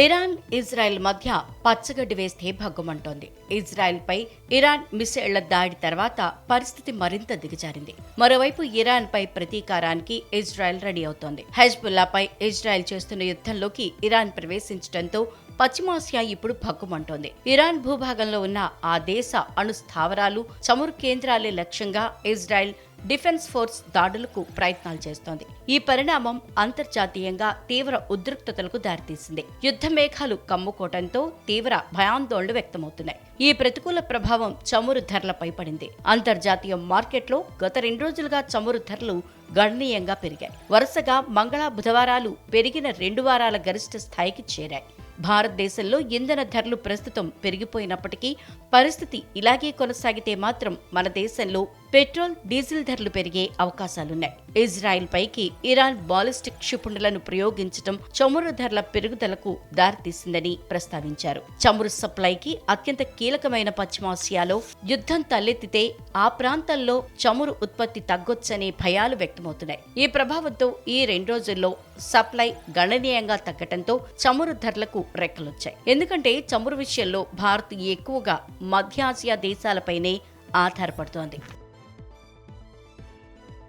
Iran Israel మధ్య పచ్చగడ్డి వేస్తే భగ్గుమంటోంది. ఇజ్రాయెల్పై ఇరాన్ మిసైళ్ళ దాడి తర్వాత పరిస్థితి మరింత దిగజారింది. మరోవైపు ఇరాన్పై ప్రతీకారానికి ఇజ్రాయెల్ రెడీ అవుతోంది. హెజ్బుల్లాపై ఇజ్రాయెల్ చేస్తున్న యుద్ధంలోకి ఇరాన్ ప్రవేశించడంతో పశ్చిమాసియా ఇప్పుడు భగ్గుమంటోంది. ఇరాన్ భూభాగంలో ఉన్న ఆ దేశ అణు స్థావరాలు చమురు కేంద్రాలే లక్ష్యంగా ఇజ్రాయెల్ డిఫెన్స్ ఫోర్స్ దాడులకు ప్రయత్నాలు చేస్తోంది. ఈ పరిణామం అంతర్జాతీయంగా తీవ్ర ఉద్రిక్తతలకు దారితీసింది. యుద్ధ మేఘాలు కమ్ముకోవడంతో తీవ్ర భయాందోళనలు వ్యక్తమవుతున్నాయి. ఈ ప్రతికూల ప్రభావం చమురు ధరలపై పడింది. అంతర్జాతీయ మార్కెట్లో గత రెండు రోజులుగా చమురు ధరలు గణనీయంగా పెరిగాయి. వరుసగా మంగళ బుధవారాలు పెరిగిన రెండు వారాల గరిష్ట స్థాయికి చేరాయి. భారతదేశంలో ఇంధన ధరలు ప్రస్తుతం పెరిగిపోయినప్పటికీ పరిస్థితి ఇలాగే కొనసాగితే మాత్రం మన దేశంలో పెట్రోల్ డీజిల్ ధరలు పెరిగే అవకాశాలున్నాయి. ఇజ్రాయెల్ పైకి ఇరాన్ బాలిస్టిక్ క్షిపణులను ప్రయోగించడం చమురు ధరల పెరుగుదలకు దారితీసిందని ప్రస్తావించారు. చమురు సప్లైకి అత్యంత కీలకమైన పశ్చిమాసియాలో యుద్ధం తలెత్తితే ఆ ప్రాంతాల్లో చమురు ఉత్పత్తి తగ్గొచ్చనే భయాలు వ్యక్తమవుతున్నాయి. ఈ ప్రభావంతో ఈ రెండు రోజుల్లో సప్లై గణనీయంగా తగ్గటంతో చమురు ధరలకు రెక్కలొచ్చాయి. ఎందుకంటే చమురు విషయంలో భారత్ ఎక్కువగా మధ్యాసియా దేశాలపైనే ఆధారపడుతోంది.